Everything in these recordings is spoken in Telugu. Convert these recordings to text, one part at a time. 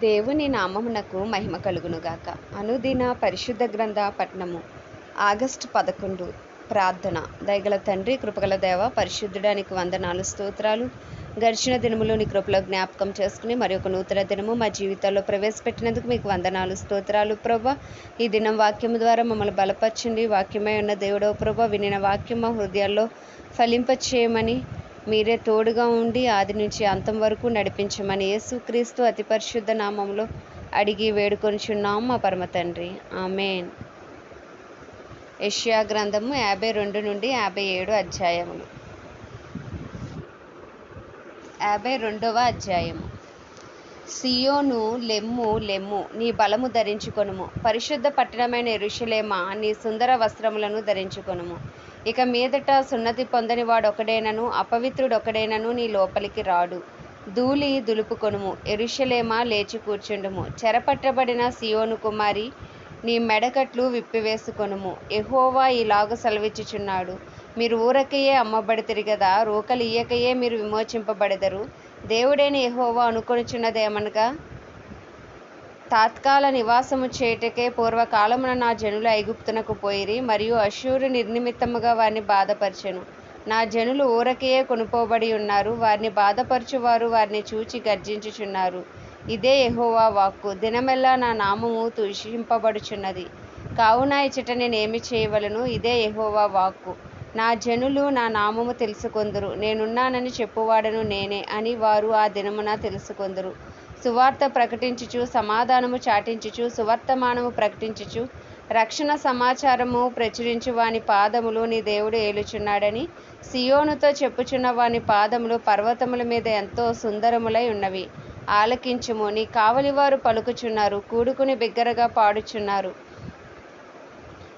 దేవుని నామమునకు మహిమ కలుగునుగాక. అనుదిన పరిశుద్ధ గ్రంథ పట్నము ఆగస్టు పదకొండు. ప్రార్థన. దయగల తండ్రి కృపగల దేవ పరిశుద్ధుడానికి వందనాలు స్తోత్రాలు. గడిచిన దినములోని కృపలో జ్ఞాపకం చేసుకుని మరి ఒక నూతన దినము మా జీవితాల్లో ప్రవేశపెట్టినందుకు మీకు వందనాలు స్తోత్రాలు. ప్రభా ఈ దినం వాక్యము ద్వారా మమ్మల్ని బలపరచండి. వాక్యమై ఉన్న దేవుడో ప్రభా వినిన వాక్యం మా హృదయాల్లో ఫలింపచేయమని మీరే తోడుగా ఉండి ఆది నుంచి అంతం వరకు నడిపించమని యేసుక్రీస్తు అతి పరిశుద్ధ నామంలో అడిగి వేడుకొనిచున్నాం మా పరమ తండ్రి. ఆమెన్. యష్యా గ్రంథము యాభై రెండు నుండి యాభై ఏడు అధ్యాయములు. యాభై రెండవ అధ్యాయము. సియోను లెమ్ము లెమ్ము నీ బలము ధరించుకొనుము. పరిశుద్ధ పట్టణమైన ఎరుషలేమా నీ సుందర వస్త్రములను ధరించుకొనుము. ఇక మీదట సున్నతి పొందని వాడొకడేనను అపవిత్రుడొకడేనను నీ లోపలికి రాడు. ధూళి దులుపుకొనుము ఎరుషలేమా లేచి కూర్చుండుము. చెరపట్టబడిన సియోను కుమారి నీ మెడకట్లు విప్పివేసుకొనుము. ఎహోవా ఇలాగ సెలవిచ్చుచున్నాడు. మీరు ఊరకయే అమ్మబడితిరి కదా రోకలియ్యకయే మీరు విమోచింపబడెదరు? దేవుడైన ఎహోవా అనుకొనుచున్నదేమనగా తాత్కాల నివాసము చేయుటకే పూర్వకాలమున నా జనులు ఐగుప్తునకు పోయిరి మరియు అశూరు నిర్నిమిత్తముగా వారిని బాధపరచెను. నా జనులు ఊరకేయే కొనుపోబడి ఉన్నారు వారిని బాధపరచువారు వారిని చూచి గర్జించుచున్నారు. ఇదే ఎహోవా వాక్కు. దినమెల్లా నా నామము దూషింపబడుచున్నది కావున ఇచ్చట నేనేమి చేయవలను? ఇదే ఎహోవా వాక్కు. నా జనులు నా నామము తెలుసుకొందురు. నేనున్నానని చెప్పువాడను నేనే అని వారు ఆ దినమున తెలుసుకొందురు. సువార్త ప్రకటించుచు సమాధానము చాటించుచు సువర్తమానము ప్రకటించుచు రక్షణ సమాచారము ప్రచురించు వాని పాదములు నీ దేవుడు ఏలుచున్నాడని సియోనుతో చెప్పుచున్న వాని పాదములు పర్వతముల మీద ఎంతో సుందరములై ఉన్నవి. ఆలకించుము నీ కావలివారు పలుకుచున్నారు కూడుకుని బిగ్గరగా పాడుచున్నారు.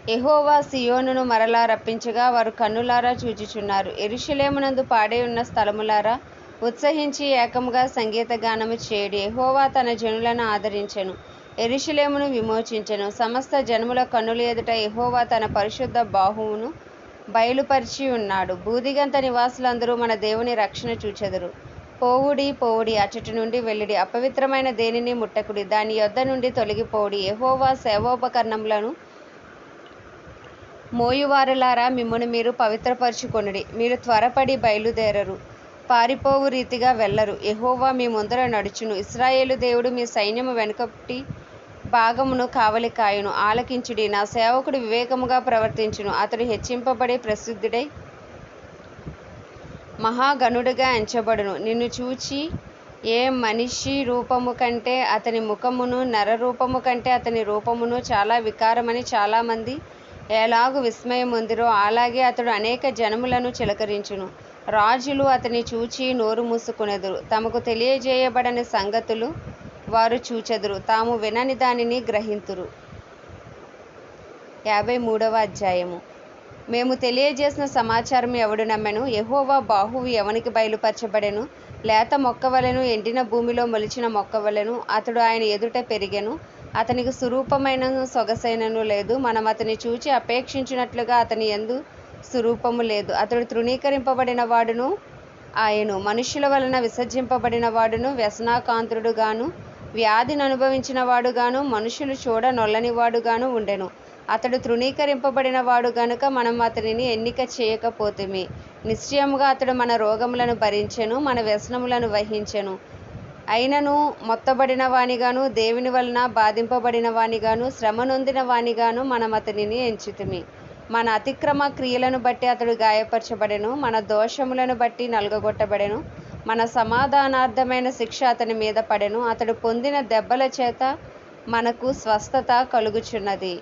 ఎహోవా సియోనును మరలా రప్పించగా వారు కన్నులారా చూచుచున్నారు. ఎరుషలేమునందు పాడే ఉన్న స్థలములారా ఉత్సహించి ఏకముగా సంగీత గానము చేయుడి ఎహోవా తన జనులను ఆదరించెను. ఎరుషులేమును విమోచించెను. సమస్త జనముల కన్నుల ఎదుట ఎహోవా తన పరిశుద్ధ బాహువును బయలుపరిచి ఉన్నాడు. బూదిగంత నివాసులందరూ మన దేవుని రక్షణ చూచెదరు. పోవుడి పోవుడి అచ్చటి నుండి వెళ్ళిడి. అపవిత్రమైన దేనిని ముట్టకుడి. దాని యొద్ద నుండి తొలగిపోవుడి. ఎహోవా సేవోపకరణములను మోయువారులారా మిమ్మను మీరు పవిత్రపరచుకొనుడి. మీరు త్వరపడి బయలుదేరరు. పారిపోవు రీతిగా వెళ్ళరు ఎహోవా మీ ముందర నడుచును. ఇస్రాయేలు దేవుడు మీ సైన్యము వెనుకటి భాగమును కావలి కాయును ఆలకించుడి. నా సేవకుడు వివేకముగా ప్రవర్తించును. అతడు హెచ్చింపబడి ప్రసిద్ధుడై మహాగణుడుగా ఎంచబడును. నిన్ను చూచి ఏ మనిషి రూపము కంటే అతని ముఖమును నర రూపము కంటే అతని రూపమును చాలా వికారమని చాలామంది ఎలాగు విస్మయం ఉందిరో అలాగే అతడు అనేక జనములను చిలకరించును. రాజులు అతని చూచి నోరు మూసుకునెదురు. తమకు తెలియజేయబడని సంగతులు వారు చూచెదురు. తాము వినని దానిని గ్రహింతురు. యాభై మూడవ అధ్యాయము. మేము తెలియజేసిన సమాచారం ఎవడు నమ్మెను? యెహోవా బాహువు ఎవనికి బయలుపరచబడెను? లేత మొక్కవలను ఎండిన భూమిలో మొలిచిన మొక్కవలెను అతడు ఆయన ఎదుట పెరిగెను. అతనికి సురూపమైన సొగసైనను లేదు. మనం అతని చూచి అపేక్షించినట్లుగా అతని ఎందు స్వరూపము లేదు. అతడు తృణీకరింపబడిన వాడును ఆయను. మనుషుల వలన విసర్జింపబడిన వాడును వ్యసనాకాంతుడుగాను వ్యాధిని అనుభవించిన వాడుగాను మనుషులు చూడ నొల్లని వాడుగాను ఉండెను. అతడు తృణీకరింపబడిన వాడు గనుక మనం అతనిని ఎన్నిక చేయకపోతేమి. నిశ్చయముగా అతడు మన రోగములను భరించెను మన వ్యసనములను వహించెను. అయినను మొత్తబడిన వానిగాను దేవుని వలన బాధింపబడిన వానిగాను శ్రమ నొందిన వానిగాను మనం అతనిని ఎంచితిమి. మన అతిక్రమ క్రియలను బట్టి అతడు గాయపరచబడెను మన దోషములను బట్టి నలుగగొట్టబడెను మన సమాధానార్థమైన శిక్ష అతని మీద పడెను. అతడు పొందిన దెబ్బల చేత మనకు స్వస్థత కలుగుచున్నది.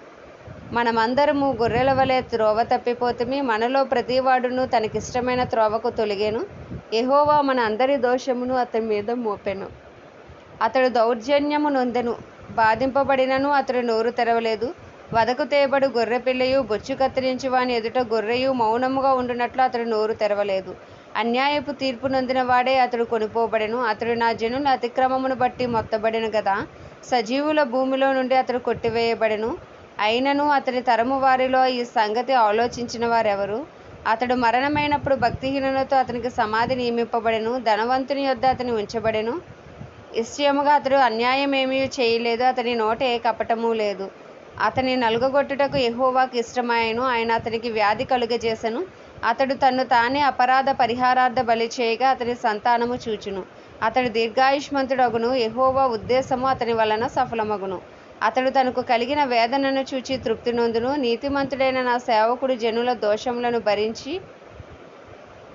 మనమందరము గొర్రెల వలె త్రోవ తప్పిపోతుమి మనలో ప్రతివాడును తనకిష్టమైన త్రోవకు తొలిగేను. ఎహోవా మన అందరి దోషమును అతని మీద మోపెను. అతడు దౌర్జన్యము నొందెను బాధింపబడినను అతడు నోరు తెరవలేదు. వదకు తేబడు గొర్రె పిల్లయు బొచ్చు కత్తిరించి వాని ఎదుట గొర్రెయు మౌనముగా ఉండునట్లు అతడు నోరు తెరవలేదు. అన్యాయపు తీర్పు నొందిన వాడే అతడు కొనుపోబడెను. అతడు నా జనుల అతిక్రమమును బట్టి మొత్తబడెను కదా సజీవుల భూమిలో నుండి అతడు కొట్టివేయబడెను. అయినను అతని తరము వారిలో ఈ సంగతి ఆలోచించిన వారెవరు? అతడు మరణమైనప్పుడు భక్తిహీనులతో అతనికి సమాధి నియమింపబడెను. ధనవంతుని యొద్ద అతని ఉంచబడెను. ఇష్టముగా అతడు అన్యాయమేమీ చేయలేదు. అతని నోటే కపటమూ కపటము లేదు. అతని నలుగగొట్టుటకు యెహోవాకు ఇష్టమాయను. ఆయన అతనికి వ్యాధి కలుగజేసెను. అతడు తన్ను తానే అపరాధ పరిహారార్థ బలి చేయగా అతని సంతానము చూచును. అతడు దీర్ఘాయుష్మంతుడగును. ఎహోవా ఉద్దేశము అతని వలన సఫలమగును. అతడు తనకు కలిగిన వేదనను చూచి తృప్తి నొందును. నీతిమంతుడైన నా సేవకుడు జనుల దోషములను భరించి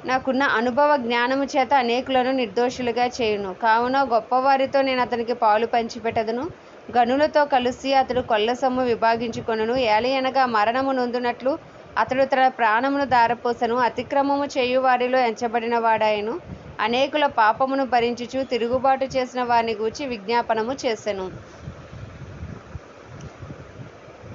నాకున్న అనుభవ జ్ఞానము చేత అనేకులను నిర్దోషులుగా చేయును. కావున గొప్పవారితో నేను అతనికి పాలు పంచిపెట్టదును. గనులతో కలిసి అతడు కొల్ల సొమ్ము విభాగించుకొనును. ఏలయనగా మరణము నొందునట్లు అతడు తన ప్రాణమును దారపోసను అతిక్రమము చేయు వారిలో ఎంచబడిన వాడాయను అనేకుల పాపమును భరించుచు తిరుగుబాటు చేసిన వారిని గూర్చి విజ్ఞాపనము చేసెను.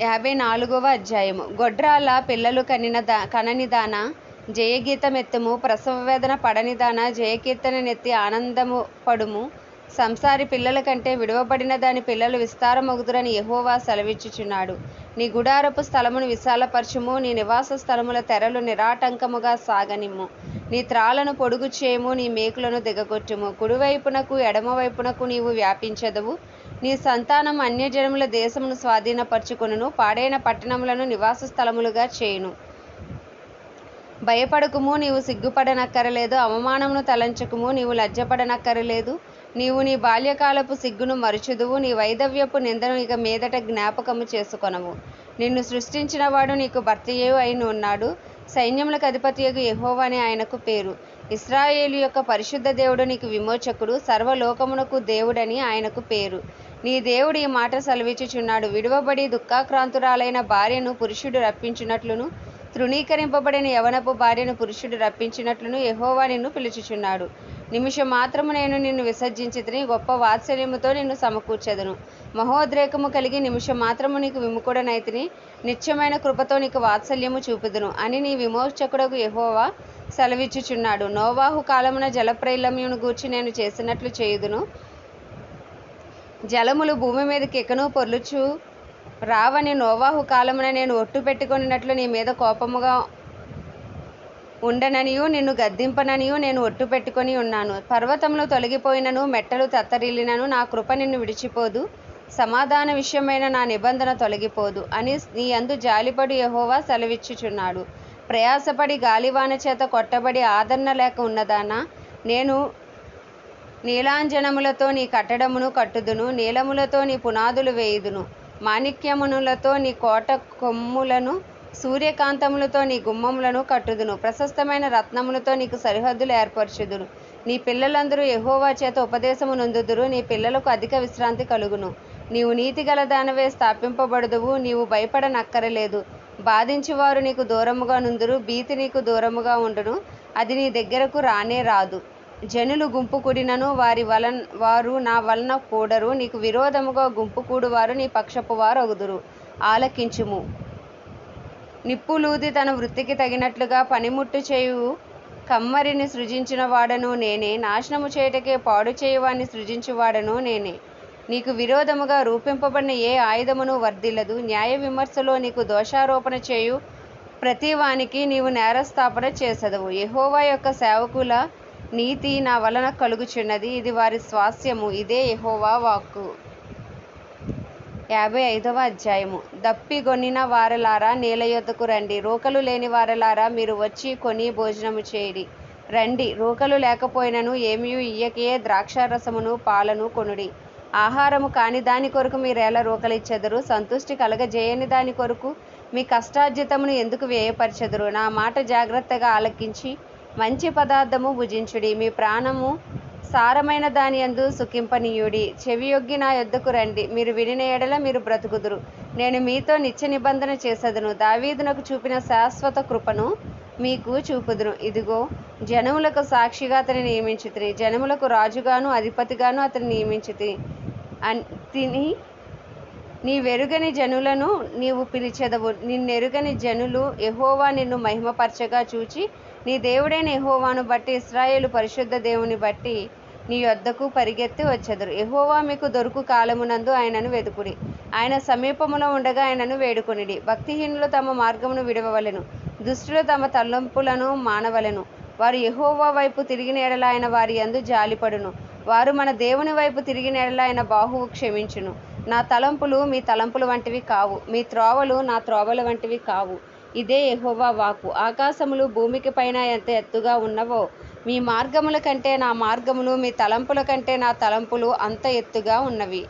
యాభై నాలుగవ అధ్యాయము. గొడ్రాల పిల్లలు కనిన దా కననిదాన దాన జయగీతమెత్తుము. ప్రసవ వేదన పడని దాన జయకీర్తననెత్తి ఆనందము పడుము. సంసారి పిల్లల కంటే విడువబడిన దాని పిల్లలు విస్తారమగుదురని యహోవా సెలవిచ్చుచున్నాడు. నీ గుడారపు స్థలమును విశాలపరచుము నీ నివాస స్థలముల తెరలు నిరాటంకముగా సాగనిమ్ము. నీ త్రాలను పొడుగు చేయము నీ మేకులను దిగగొట్టుము. కుడివైపునకు ఎడమవైపునకు నీవు వ్యాపించదవు. నీ సంతానం అన్యజనముల దేశమును స్వాధీనపరచుకొనును పాడైన పట్టణములను నివాస స్థలములుగా చేయును. భయపడకుము నీవు సిగ్గుపడనక్కరలేదు అవమానమును తలంచకుము నీవు లజ్జపడనక్కరలేదు. నీవు నీ బాల్యకాలపు సిగ్గును మరుచుదువు నీ వైదవ్యపు నిందను ఇక మీదట జ్ఞాపకము చేసుకొనవు. నిన్ను సృష్టించిన వాడు నీకు భర్తయే అయిన ఉన్నాడు. సైన్యములకు అధిపతియగు యెహోవా అని ఆయనకు పేరు. ఇస్రాయేలు యొక్క పరిశుద్ధ దేవుడు నీకు విమోచకుడు సర్వలోకమునకు దేవుడని ఆయనకు పేరు. నీ దేవుడు ఈ మాట సెలవిచ్చుచున్నాడు. విడువబడి దుఃఖాక్రాంతురాలైన భార్యను పురుషుడు రప్పించినట్లును తృణీకరింపబడిన యవనపు భార్యను పురుషుడు రప్పించినట్లును యెహోవా నిన్ను పిలుచుచున్నాడు. నిమిషం మాత్రము నేను నిన్ను విసర్జించితిని గొప్ప వాత్సల్యముతో నిన్ను సమకూర్చెదను. మహోద్రేకము కలిగి నిమిషం మాత్రము నీకు విముకుడనైతిని నిత్యమైన కృపతో నీకు వాత్సల్యము చూపుదును అని నీ విమోచకుడకు యహోవా సెలవిచ్చుచున్నాడు. నోవాహు కాలమున జలప్రైలమ్యును గూర్చి నేను చేసినట్లు చేయుదును. జలములు భూమి మీదకి ఎక్కను పొర్లుచు రావని నోవాహు కాలమున నేను ఒట్టు పెట్టుకున్నట్లు నీ మీద కోపముగా ఉండననియు నిన్ను గద్దింపననియు నేను ఒట్టు పెట్టుకొని ఉన్నాను. పర్వతములు తొలగిపోయినను మెట్టలు తత్తరిల్లినను నా కృప నిన్ను విడిచిపోదు. సమాధాన విషయమైన నా నిబంధన తొలగిపోదు. అని నీ అందు జాలిపడి యహోవా సెలవిచ్చుచున్నాడు. ప్రయాసపడి గాలివాన చేత కొట్టబడి ఆదరణ లేక ఉన్నదానా? నేను నీలాంజనములతో నీ కట్టడమును కట్టుదును నీలములతో నీ పునాదులు వేయుదును. మాణిక్యమునులతో నీ కోట కొమ్ములను సూర్యకాంతములతో నీ గుమ్మములను కట్టుదును. ప్రశస్తమైన రత్నములతో నీకు సరిహద్దులు ఏర్పరచుదును. నీ పిల్లలందరూ ఎహోవా చేత ఉపదేశము నొందుదురు. నీ పిల్లలకు అధిక విశ్రాంతి కలుగును. నీవు నీతిగల దానవే స్థాపింపబడుదువు. నీవు భయపడనక్కరలేదు. బాధించువారు నీకు దూరముగా నుందురు. భీతి నీకు దూరముగా ఉండును. అది నీ దగ్గరకు రానే రాదు. జనులు గుంపు కూడినను. వారి వలన వారు నా వలన కూడరు. నీకు విరోధముగా గుంపు కూడువారు. నీ పక్షపు వారు అగుదురు ఆలకించుము. నిప్పులూది తన వృత్తికి తగినట్లుగా పనిముట్టు చేయు కమ్మరిని సృజించిన వాడను నేనే. నాశనము చేయుటకే పాడు చేయువాన్ని సృజించువాడను నేనే. నీకు విరోధముగా రూపింపబడిన ఏ ఆయుధమును వర్ధిల్లదు. న్యాయ విమర్శలో నీకు దోషారోపణ చేయు ప్రతివానికి నీవు నేరస్థాపన చేసదవు. యహోవా యొక్క సేవకుల నీతి నా వలన కలుగుచున్నది. ఇది వారి స్వాస్యము. ఇదే యహోవా వాక్కు. యాభై ఐదవ అధ్యాయము. దప్పిగొనిన వారలారా నేల యొద్దకు రండి. రోకలు లేని వారలారా మీరు వచ్చి కొని భోజనము చేయుడి. రండి. రోకలు లేకపోయినను ఏమీ ఇయ్యకే ద్రాక్షారసమును పాలను కొనుడి. ఆహారము కాని దాని కొరకు మీరేలా రోకలిచ్చెదరు సంతుష్టి కలగజేయని దాని కొరకు మీ కష్టార్జితమును ఎందుకు వ్యయపరచెదరు? నా మాట జాగ్రత్తగా ఆలకించి మంచి పదార్థము భుజించుడి. మీ ప్రాణము సారమైన దాని యందు సుఖింపనీయుడి. చెవియొగ్గి నా యొద్దకు రండి. మీరు వినిన ఎడల మీరు బ్రతుకుదురు. నేను మీతో నిత్య నిబంధన చేసెదను. దావీదునకు చూపిన శాశ్వత కృపను మీకు చూపుదును. ఇదిగో జనములకు సాక్షిగా అతని నియమించితిని జనములకు రాజుగాను అధిపతిగాను అతని నియమించితి తిని నీ వెరుగని జనులను నీవు పిలిచెదవు. నిన్నెరుగని జనులు ఎహోవా నిన్ను మహిమపరచగా చూచి నీ దేవుడైన ఎహోవాను బట్టి ఇస్రాయేలు పరిశుద్ధ దేవుని బట్టి నీ యొద్దకు పరిగెత్తి వచ్చెదరు. ఎహోవా మీకు దొరుకు కాలమునందు ఆయనను వెదుకుడి. ఆయన సమీపములో ఉండగా ఆయనను వేడుకొనిడి. భక్తిహీనులు తమ మార్గమును విడవవలెను. దుష్టులు తమ తలంపులను మానవలెను. వారు ఎహోవా వైపు తిరిగిన ఎడల ఆయన వారి యందు జాలిపడును. వారు మన దేవుని వైపు తిరిగిన ఎడల ఆయన బాహువు క్షమించును. నా తలంపులు మీ తలంపుల వంటివి కావు. మీ త్రోవలు నా త్రోవల వంటివి కావు. ఇదే ఎహోవా వాక్కు. ఆకాశములు భూమికి పైన ఎంత ఎత్తుగా ఉన్నవో మీ మార్గముల కంటే నా మార్గములు మీ తలంపుల కంటే నా తలంపులు అంత ఎత్తుగా ఉన్నవి.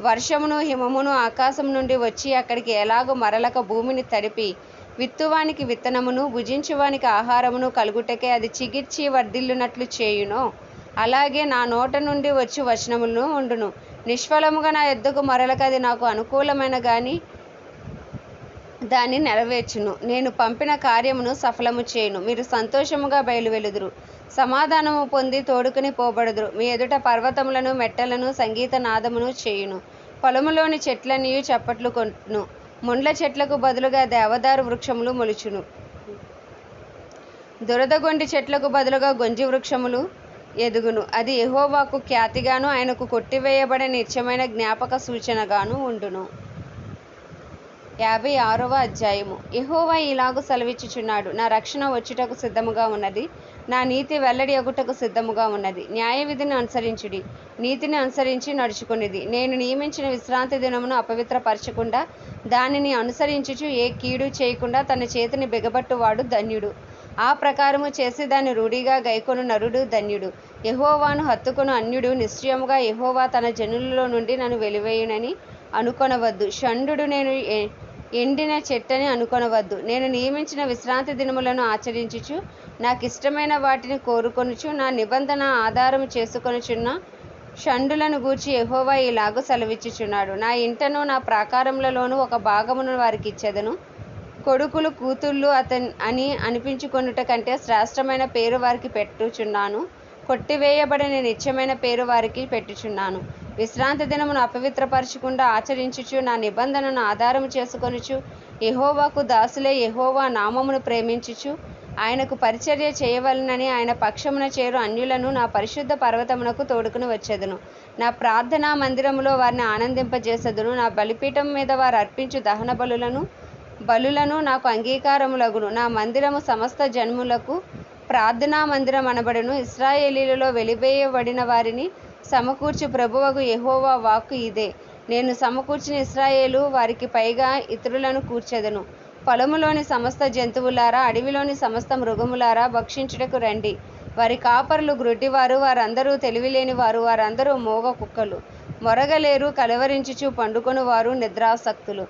వర్షమును హిమమును ఆకాశం నుండి వచ్చి అక్కడికి ఎలాగో మరలక భూమిని తడిపి విత్తువానికి విత్తనమును భుజించువానికి ఆహారమును కలుగుటకే అది చిగిర్చి వర్ధిల్లునట్లు చేయునో. అలాగే నా నోట నుండి వచ్చి వచనములను ఉండును. నిష్ఫలముగా నా ఎద్దుకు మరలక అది నాకు అనుకూలమైన గాని దాన్ని నెరవేర్చును. నేను పంపిన కార్యమును సఫలము చేయును. మీరు సంతోషముగా బయలువెలుదురు. సమాధానము పొంది తోడుకుని పోబడుదురు. మీ ఎదుట పర్వతములను మెట్టలను సంగీత నాదమును చేయును. పొలములోని చెట్లనియు చప్పట్లు కొట్టును. ముండ్ల చెట్లకు బదులుగా దేవదారు వృక్షములు మొలుచును. దురదగొండి చెట్లకు బదులుగా గొంజి వృక్షములు ఎదుగును. అది ఎహోవాకు ఖ్యాతిగాను ఆయనకు కొట్టివేయబడే నిత్యమైన జ్ఞాపక సూచనగాను ఉండును. యాభై ఆరవ అధ్యాయము. ఎహోవా ఇలాగు సెలవిచ్చుచున్నాడు. నా రక్షణ వచ్చుటకు సిద్ధముగా ఉన్నది. నా నీతి వెల్లడి అగుటకు సిద్ధముగా ఉన్నది. న్యాయ విధిని అనుసరించుడి. నీతిని అనుసరించి నడుచుకునేది. నేను నియమించిన విశ్రాంతి దినమును అపవిత్రపరచకుండా దానిని అనుసరించుచు ఏ కీడు చేయకుండా తన చేతిని బిగబట్టువాడు ధన్యుడు. ఆ ప్రకారము చేసి దాన్ని రూఢిగా గైకొను నరుడు ధన్యుడు. యహోవాను హత్తుకును అన్యుడు. నిశ్చయముగా యహోవా తన జనులలో నుండి నన్ను వెలివేయునని అనుకొనవద్దు. షండు నేను ఏ ఎండిన చెట్టని అనుకొనవద్దు. నేను నియమించిన విశ్రాంతి దినములను ఆచరించుచు నాకు ఇష్టమైన వాటిని కోరుకొనుచు నా నిబంధన ఆధారం చేసుకొనుచున్న షండులను గూర్చి ఎహోవా ఇలాగూ సెలవిచ్చుచున్నాడు. నా ఇంటను నా ప్రాకారములలోను ఒక భాగమును వారికి ఇచ్చేదను కొడుకులు కూతుళ్ళు అతని అని అనిపించుకొనుట కంటే శ్రేష్టమైన పేరు వారికి పెట్టుచున్నాను. కొట్టివేయబడిన నిత్యమైన పేరు వారికి పెట్టుచున్నాను. విశ్రాంతి దినమును అపవిత్రపరచకుండా ఆచరించుచు నా నిబంధనను ఆధారము చేసుకొనుచు ఎహోవాకు దాసులే ఎహోవా నామమును ప్రేమించుచు ఆయనకు పరిచర్య చేయవలనని ఆయన పక్షమున చేరు అన్యులను నా పరిశుద్ధ పర్వతమునకు తోడుకుని వచ్చేదను. నా ప్రార్థనా మందిరములో వారిని ఆనందింపజేసేదను. నా బలిపీఠం మీద వారు అర్పించు దహన బలులను బలులను నాకు అంగీకారములగును. నా మందిరము సమస్త జన్ములకు ప్రార్థనా మందిరం అనబడును ఇస్రాయేలీలలో వెలివేయబడిన వారిని సమకూర్చు ప్రభువగు యహోవా వాక్కు ఇదే. నేను సమకూర్చిన ఇస్రాయేలు వారికి పైగా ఇతరులను కూర్చెదను. పొలములోని సమస్త జంతువులారా అడవిలోని సమస్త మృగములారా భక్షించుటకు రండి. వారి కాపరులు గ్రుడ్డివారు వారందరూ తెలివిలేని వారు వారందరూ మోగ కుక్కలు. మొరగలేరు కలవరించుచు పండుకొని వారు నిద్రాసక్తులు.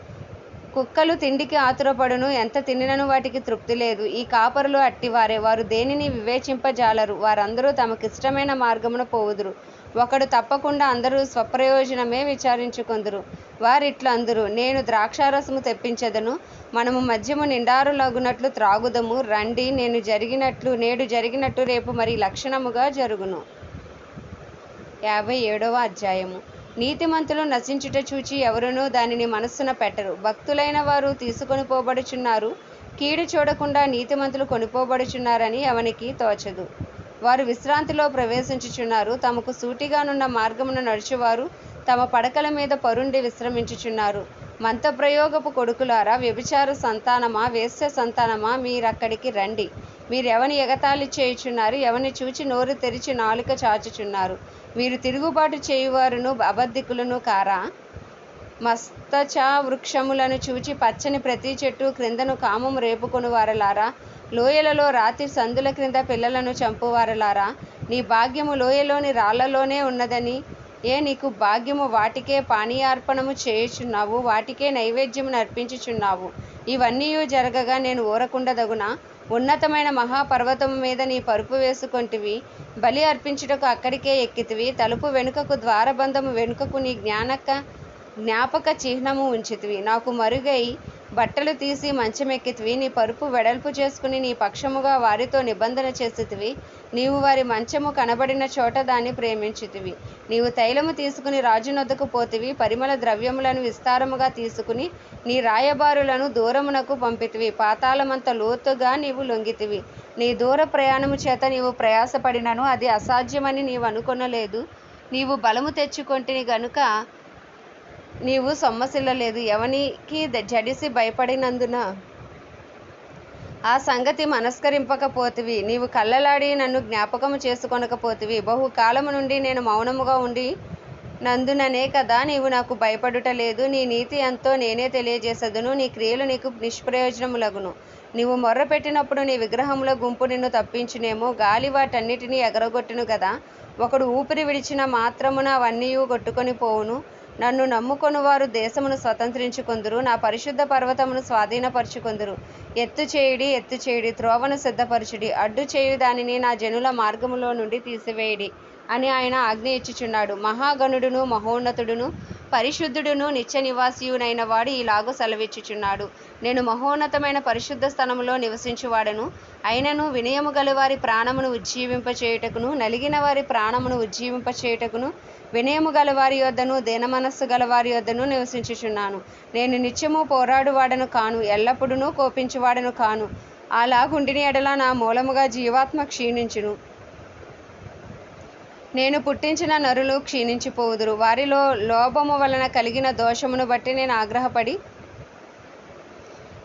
కుక్కలు తిండికి ఆతురపడును ఎంత తినినను వాటికి తృప్తి లేదు. ఈ కాపరులు అట్టివారే వారు దేనిని వివేచింపజాలరు? వారందరూ తమకిష్టమైన మార్గమున పోవుదురు. ఒకడు తప్పకుండా అందరూ స్వప్రయోజనమే విచారించుకొందురు. వారిట్లా అందరు నేను ద్రాక్షారసము తెప్పించెదను మనము మద్యము నిండారులగునట్లు త్రాగుదము రండి నేను జరిగినట్లు నేడు జరిగినట్టు రేపు మరి లక్షణముగా జరుగును. యాభై ఏడవ అధ్యాయము. నీతిమంతులు నశించుట చూచి ఎవరునూ దానిని మనస్సున పెట్టరు. భక్తులైన వారు తీసుకొని పోబడుచున్నారు. కీడు చూడకుండా నీతిమంతులు కొనిపోబడుచున్నారని అవనికి తోచదు. వారు విశ్రాంతిలో ప్రవేశించుచున్నారు. తమకు సూటిగానున్న మార్గమున నడుచువారు తమ పడకల మీద పరుండి విశ్రమించుచున్నారు. మంత్రప్రయోగపు కొడుకులారా వ్యభిచార సంతానమా వేశ్య సంతానమా? మీరక్కడికి రండి. మీరెవని ఎగతాళి చేయుచున్నారు? ఎవని చూచి నోరు తెరిచి నాలుక చాచుచున్నారు? మీరు తిరుగుబాటు చేయువారును అబద్ధికులను కారా? మస్తచా వృక్షములను చూచి పచ్చని ప్రతి చెట్టు క్రిందను కామం రేపుకొని వారలారా లోయలలో రాత్రి సందుల క్రింద పిల్లలను చంపువారలారా? నీ భాగ్యము లోయలోని రాళ్ళలోనే ఉన్నదని ఏ నీకు భాగ్యము వాటికే పానీయార్పణము చేయుచున్నావు వాటికే నైవేద్యము అర్పించుచున్నావు ఇవన్నీ జరగగా నేను ఊరకుండదగునా ఉన్నతమైన మహాపర్వతము మీద నీ పరుపు వేసుకొంటివి బలి అర్పించుటకు అక్కడికే ఎక్కితివి తలుపు వెనుకకు ద్వారబంధము వెనుకకు నీ జ్ఞానక జ్ఞాపక చిహ్నము ఉంచితివి. నాకు మరుగై బట్టలు తీసి మంచమెక్కితివి. నీ పరుపు వెడల్పు చేసుకుని నీ పక్షముగా వారితో నిబంధన చేసితివి. నీవు వారి మంచము కనబడిన చోట దాన్ని ప్రేమించితివి. నీవు తైలము తీసుకుని రాజునొద్దకు పోతివి. పరిమళ ద్రవ్యములను విస్తారముగా తీసుకుని నీ రాయబారులను దూరమునకు పంపితివి. పాతాళమంత లోతుగా నీవు లొంగితివి. నీ దూర ప్రయాణము చేత నీవు ప్రయాసపడినను. అది అసాధ్యమని నీవు అనుకొనలేదు. నీవు బలము తెచ్చుకొంటిని గనుక నీవు సొమ్మసిల్లలేదు. ఎవనికి జడిసి భయపడినందున? ఆ సంగతి మనస్కరింపకపోతివి. నీవు కళ్ళలాడి నన్ను జ్ఞాపకము చేసుకొనకపోతివి. బహుకాలము నుండి నేను మౌనముగా ఉండి నందుననే కదా నీవు నాకు భయపడుట లేదు నీ నీతి ఎంతో నేనే తెలియజేసదును. నీ క్రియలు నీకు నిష్ప్రయోజనములగును. నీవు మొర్ర పెట్టినప్పుడు నీ విగ్రహముల గుంపు నిన్ను తప్పించునేమో. గాలి వాటన్నిటినీ ఎగరగొట్టును కదా ఒకడు ఊపిరి విడిచిన మాత్రమున అవన్నీ కొట్టుకొని పోవును. నన్ను నమ్ముకొని వారు దేశమును స్వతంత్రించుకుందరు నా పరిశుద్ధ పర్వతమును స్వాధీనపరుచుకుందరు. ఎత్తు చేయుడి ఎత్తు చేయుడి త్రోవను సిద్ధపరచుడి అడ్డు చేయు దానిని నా జనుల మార్గములో నుండి తీసివేయుడి అని ఆయన ఆజ్ఞ ఇచ్చుచున్నాడు. మహాగణుడును మహోన్నతుడును పరిశుద్ధుడును నిత్య నివాసియునైన వాడు ఇలాగూ సెలవిచ్చుచున్నాడు. నేను మహోన్నతమైన పరిశుద్ధ స్థలములో నివసించువాడను. అయినను వినయము గలవారి ప్రాణమును ఉజ్జీవింపచేయుటకును నలిగిన వారి ప్రాణమును ఉజ్జీవింపచేయుటకును వినయము గలవారి యొద్దను దీనమనస్సు గలవారి యొద్దను నివసించుచున్నాను. నేను నిత్యము పోరాడువాడను కాను ఎల్లప్పుడూ కోపించువాడను కాను. అలాగుండిని ఎడల నా మూలముగా జీవాత్మ క్షీణించును. నేను పుట్టించిన నరులు క్షీణించిపోవుదురు. వారిలో లోభము వలన కలిగిన దోషమును బట్టి నేను ఆగ్రహపడి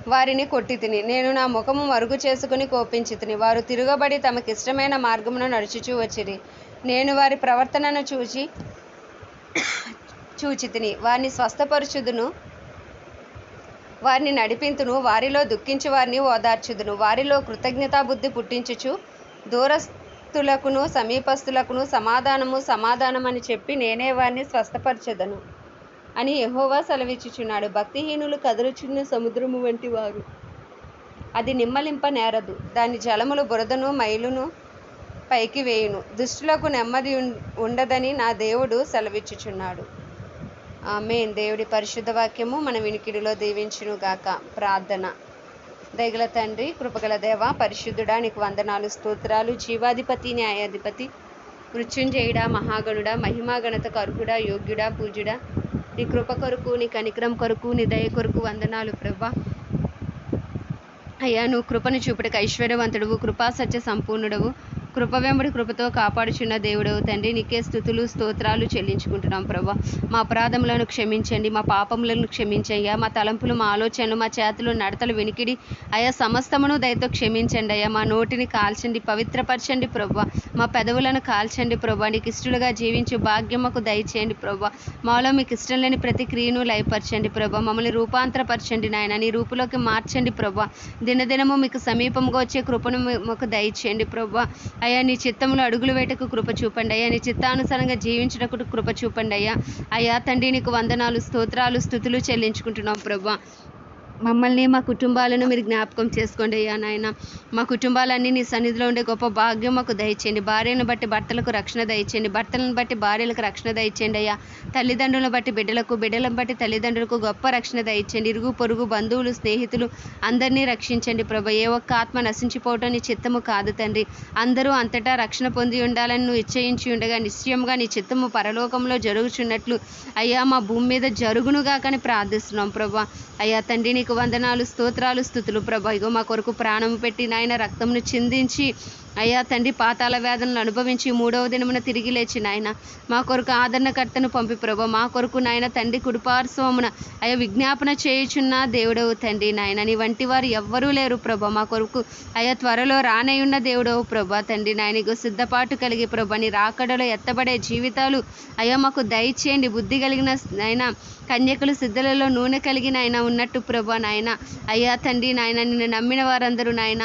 వారిని కొట్టి తిని నేను నా ముఖము మరుగు చేసుకుని కోపించి తిని వారు తిరగబడి తమకిష్టమైన మార్గమును నడుచుచూ వచ్చిరి. నేను వారి ప్రవర్తనను చూచి చూచితిని. వారిని స్వస్థపరుచుదును. వారిని నడిపింతును. వారిలో దుఃఖించి వారిని ఓదార్చుదును. వారిలో కృతజ్ఞతాబుద్ధి పుట్టించుచు దూరస్థులకును సమీపస్థులకును సమాధానము సమాధానం అని చెప్పి నేనే వారిని స్వస్థపరచదను అని యహోవా సెలవిచ్చుచున్నాడు. భక్తిహీనులు కదులుచున్న సముద్రము వంటి వారు. అది నిమ్మలింప నేరదు దాని జలములు బురదను మైలును పైకి వేయును. దుష్టులకు నెమ్మది ఉండదని నా దేవుడు సెలవిచ్చుచున్నాడు. ఆమేన్. దేవుడి పరిశుద్ధ వాక్యము మన వినికిడిలో దీవించును గాక. ప్రార్థన. దయగల తండ్రి కృపగల దేవ పరిశుద్ధుడా నీకు వందనాలు స్తోత్రాలు. జీవాధిపతి న్యాయాధిపతి మృత్యుంజయుడా మహాగణుడా మహిమాగణత కరుకుడా యోగ్యుడా పూజుడా నీ కృప కొరకు నీ కనికరం కొరకు నీ దయ కొరకు వందనాలు ప్రభా. అయ్యా నువ్వు కృపను చూపుటకు ఐశ్వర్యవంతుడవు కృపా సత్య సంపూర్ణుడవు. కృప వెంబడి కృపతో కాపాడుచున్న దేవుడవు తండ్రి నీకే స్థుతులు స్తోత్రాలు చెల్లించుకుంటున్నాం ప్రభా. మా అపరాధములను క్షమించండి మా పాపములను క్షమించయ్యా మా తలంపులు మా ఆలోచనలు మా చేతులు నడతలు వినికిడి అయా సమస్తమును దయతో క్షమించండి అయ్యా. మా నోటిని కాల్చండి పవిత్రపరచండి ప్రభా. మా పెదవులను కాల్చండి ప్రభా. నీకు ఇష్టలుగా జీవించు భాగ్యమకు దయచేయండి ప్రభా. మాలో మీకు ఇష్టం లేని ప్రతి క్రియను లయపరచండి ప్రభా. మమ్మల్ని రూపాంతరపరచండి నాయన. నీ రూపులోకి మార్చండి ప్రభా. దినదినము మీకు సమీపంగా వచ్చే కృపను మాకు దయచేయండి ప్రభా. అయ్యా నీ చిత్తములు అడుగులు వేటకు కృప చూపండి అయ్యా. నీ చిత్తానుసారంగా జీవించటకు కృప చూపండి అయ్యా. అయ్యా తండ్రి నీకు వందనాలు స్తోత్రాలు స్థుతులు చెల్లించుకుంటున్నాం ప్రభా. మమ్మల్ని మా కుటుంబాలను మీరు జ్ఞాపకం చేసుకోండి అయ్యా నాయన. మా కుటుంబాలన్నీ నీ సన్నిధిలో ఉండే గొప్ప భాగ్యం మాకు దయచేయండి. భార్యను బట్టి భర్తలకు రక్షణ దయచేయండి. భర్తలను బట్టి భార్యలకు రక్షణ దయచేయండి అయ్యా. తల్లిదండ్రులను బట్టి బిడ్డలకు బిడ్డలను బట్టి తల్లిదండ్రులకు గొప్ప రక్షణ దయచేయండి. ఇరుగు పొరుగు బంధువులు స్నేహితులు అందరినీ రక్షించండి ప్రభు. ఏ ఒక్క ఆత్మ నశించిపోవటం నీ చిత్తము కాదు తండ్రి. అందరూ అంతటా రక్షణ పొంది ఉండాలని నువ్వు ఇచ్చయించి ఉండగా నిశ్చయంగా నీ చిత్తము పరలోకంలో జరుగుచున్నట్లు అయ్యా మా భూమి మీద జరుగునుగా కానీ ప్రార్థిస్తున్నాం ప్రభు. అయ్యా తండ్రి నీకు వందనాలు స్తోత్రాలు స్థుతులు ప్రభా. ఇగో మా కొరకు ప్రాణం పెట్టి నాయన రక్తంను చిందించి అయ్యా తండ్రి పాతాల వేదనలు అనుభవించి మూడవ దినమున తిరిగి లేచి నాయన మా కొరకు ఆదరణకర్తను పంపి ప్రభా మా కొరకు నాయన తండ్రి కుడిపార్శ్వమున అయ్యా విజ్ఞాపన చేయుచున్న దేవుడవు తండ్రి నాయన. నీ వంటి వారు ఎవ్వరూ లేరు ప్రభా మా కొరకు అయ్యా త్వరలో రానయ్యున్న దేవుడవు ప్రభా తండ్రి నాయన. సిద్ధపాటు కలిగి ప్రభా నీ రాకడలో ఎత్తబడే జీవితాలు అయ్యా మాకు దయచేయండి. బుద్ధి కలిగిన నాయన కన్యకులు సిద్ధలలో నూనె కలిగిన ఆయన ఉన్నట్టు ప్రభా నాయన. అయ్యా తండ్రి నాయన నిన్ను నమ్మిన వారందరూ నాయన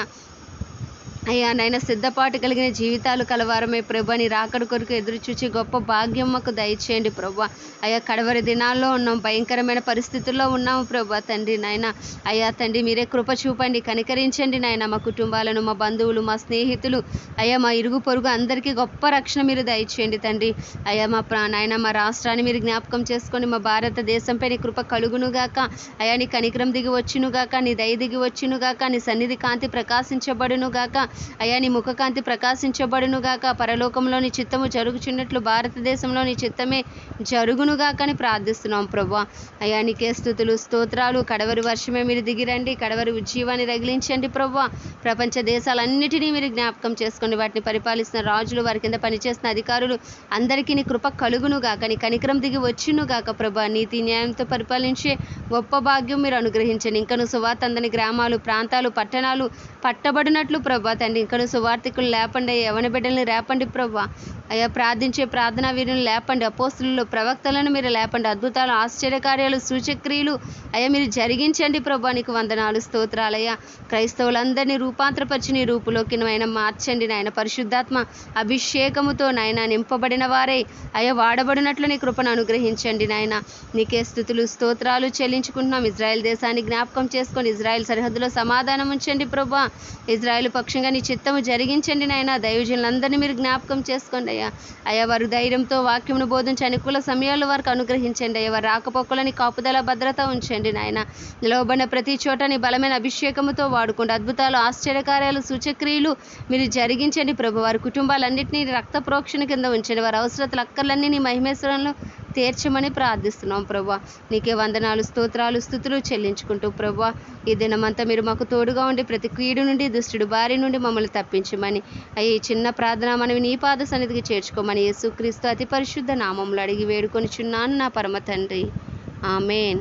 అయ్యా నాయన సిద్ధపాటు కలిగిన జీవితాలు కలవారమే ప్రభు నీ రాకడ కొరకు ఎదురు చూచి గొప్ప భాగ్యం మాకు దయచేయండి ప్రభు. అయ్యా కడవరి దినాల్లో ఉన్నాం భయంకరమైన పరిస్థితుల్లో ఉన్నాము ప్రభు తండ్రి నాయన. అయ్యా తండ్రి మీరే కృప చూపండి కనికరించండి నాయన మా కుటుంబాలను మా బంధువులు మా స్నేహితులు. అయ్యా మా ఇరుగు పొరుగు అందరికీ గొప్ప రక్షణ మీరు దయచేయండి తండ్రి. అయ్యా మా ప్రా నాయన మా రాష్ట్రాన్ని మీరు జ్ఞాపకం చేసుకొని మా భారతదేశంపై నీ కృప కలుగునుగాక అయ్యా నీ కనికరం దిగి వచ్చునుగాక నీ దయ దిగి వచ్చునుగాక నీ సన్నిధి కాంతి ప్రకాశించబడునుగాక అయ్యా నీ ముఖకాంతి ప్రకాశించబడును గాక చిత్తము జరుగుచున్నట్లు భారతదేశంలోని చిత్తమే జరుగునుగాకని అని ప్రార్థిస్తున్నాం ప్రభా అయ్యా నీకే స్థుతులు స్తోత్రాలు. కడవరి వర్షమే మీరు దిగిరండి. కడవరి ఉజ్జీవాన్ని రగిలించండి ప్రభా ప్రపంచ దేశాలన్నిటినీ మీరు జ్ఞాపకం చేసుకోండి వాటిని పరిపాలిస్తున్న రాజులు వారి కింద పనిచేస్తున్న అధికారులు అందరికీ నీ కృప కలుగునుగాక. నీ కనికరం దిగి వచ్చును గాక ప్రభా నీతి న్యాయంతో పరిపాలించే గొప్ప భాగ్యం మీరు అనుగ్రహించండి. ఇంకను సువాత్ అందని గ్రామాలు ప్రాంతాలు పట్టణాలు పట్టబడినట్లు ప్రభా తండ్రి ఇక్కడ సువార్థికులు లేపండి. అయ్యా యవన బిడ్డల్ని లేపండి ప్రభా. అయ్యా ప్రార్థించే ప్రార్థనా వీరుని లేపండి. అపోస్తులు ప్రవక్తలను మీరు లేపండి. అద్భుతాలు ఆశ్చర్యకార్యాలు సూచక్రియలు. అయ్యా మీరు జరిగించండి ప్రభా. నీకు వందనాలు స్తోత్రాలయ్యా క్రైస్తవులందరినీ రూపాంతరపరిచి నీ రూపులోకి నాయన మార్చండి. నాయన పరిశుద్ధాత్మ అభిషేకముతో నాయన నింపబడిన వారే. అయ్యా వాడబడినట్లు నీ కృపను అనుగ్రహించండి. నాయన నీకే స్థుతులు స్తోత్రాలు చెల్లించుకుంటున్నాం. ఇజ్రాయెల్ దేశాన్ని జ్ఞాపకం చేసుకొని ఇజ్రాయెల్ సరిహద్దులో సమాధానం ఉంచండి ప్రభా. ఇజ్రాయెల్ పక్షంగా నీ చిత్తము జరిగించండి నాయన. దైవజనులందరినీ మీరు జ్ఞాపకం చేసుకోండి అయ్యా. అయ్యా వారు ధైర్యంతో వాక్యమును బోధించి అనుకూల సమయాల్లో వారికి అనుగ్రహించండి అయ్యా. వారు రాకపోకలని కాపుదల భద్రత ఉంచండి నాయన. నిలవబడిన ప్రతి చోట నీ బలమైన అభిషేకముతో వాడుకోండి. అద్భుతాలు ఆశ్చర్యకార్యాలు సూచక్రియలు మీరు జరిగించండి ప్రభు. వారి కుటుంబాలన్నింటినీ రక్త ప్రోక్షణ కింద ఉంచండి. వారి అవసరతలు అక్కర్లన్నీ నీ మహిమేశ్వరంలో తీర్చమని ప్రార్థిస్తున్నాం ప్రభా. నీకే వందనాలు స్తోత్రాలు స్థుతులు చెల్లించుకుంటూ ప్రభా. ఈ దినమంతా మీరు మాకు తోడుగా ఉండి ప్రతి కీడు నుండి దుష్టుడు బారి నుండి మమ్మల్ని తప్పించమని. ఈ చిన్న ప్రార్థన మనవి నీ పాద సన్నిధికి చేర్చుకోమని యేసుక్రీస్తు అతి పరిశుద్ధ నామంలో అడిగి వేడుకొని చున్నాను నా పరమ తండ్రి. ఆమెన్.